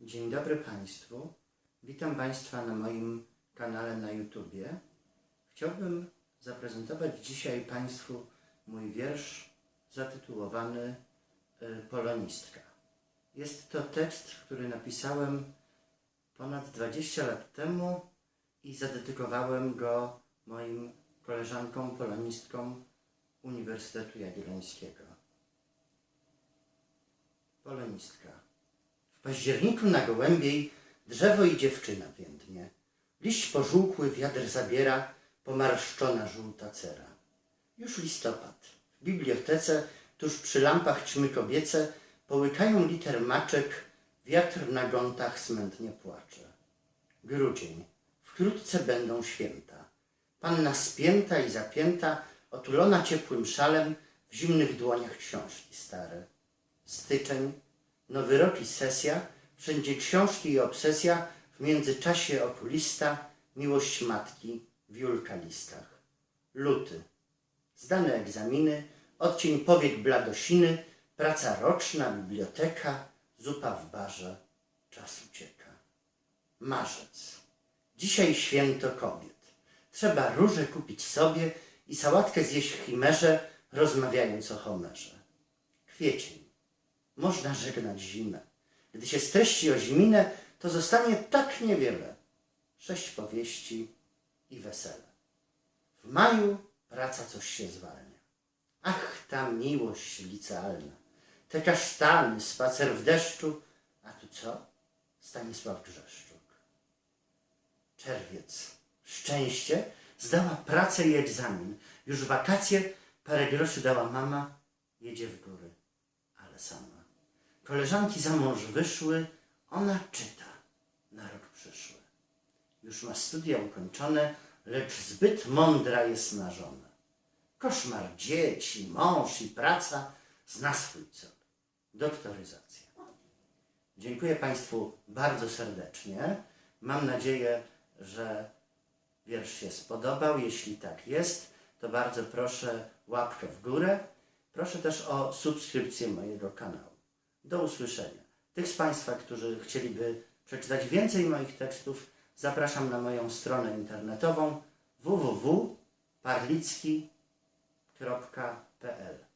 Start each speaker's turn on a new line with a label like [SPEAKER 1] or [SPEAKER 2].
[SPEAKER 1] Dzień dobry Państwu. Witam Państwa na moim kanale na YouTubie. Chciałbym zaprezentować dzisiaj Państwu mój wiersz zatytułowany y, Polonistka. Jest to tekst, który napisałem ponad 20 lat temu i zadedykowałem go moim koleżankom polonistkom Uniwersytetu Jagiellońskiego. Polonistka. W październiku na gołębiej drzewo i dziewczyna więdnie. Liść pożółkły wiatr zabiera, pomarszczona żółta cera. Już listopad. W bibliotece, tuż przy lampach ćmy kobiece, połykają liter maczek, wiatr na gątach smętnie płacze. Grudzień. Wkrótce będą święta. Panna spięta i zapięta, otulona ciepłym szalem, w zimnych dłoniach książki stare. Styczeń, nowy rok i sesja, wszędzie książki i obsesja, w międzyczasie okulista, miłość matki w julka listach. Luty, zdane egzaminy, odcień powiek bladosiny, praca roczna, biblioteka, zupa w barze, czas ucieka. Marzec, dzisiaj święto kobiet. Trzeba róże kupić sobie i sałatkę zjeść w chimerze, rozmawiając o Homerze. Kwiecień, można żegnać zimę. Gdy się streści o zimnę, to zostanie tak niewiele. Sześć powieści i wesele. W maju praca coś się zwalnia. Ach, ta miłość licealna. Te kasztany, spacer w deszczu. A tu co? Stanisław Grzeszczuk. Czerwiec. Szczęście. Zdała pracę i egzamin. Już wakacje, parę groszy dała mama. Jedzie w góry, ale sama. Koleżanki za mąż wyszły, ona czyta na rok przyszły. Już ma studia ukończone, lecz zbyt mądra jest na żonę. Koszmar dzieci, mąż i praca zna swój cel. Doktoryzacja. Dziękuję Państwu bardzo serdecznie. Mam nadzieję, że wiersz się spodobał. Jeśli tak jest, to bardzo proszę łapkę w górę. Proszę też o subskrypcję mojego kanału. Do usłyszenia. Tych z Państwa, którzy chcieliby przeczytać więcej moich tekstów, zapraszam na moją stronę internetową www.parlicki.pl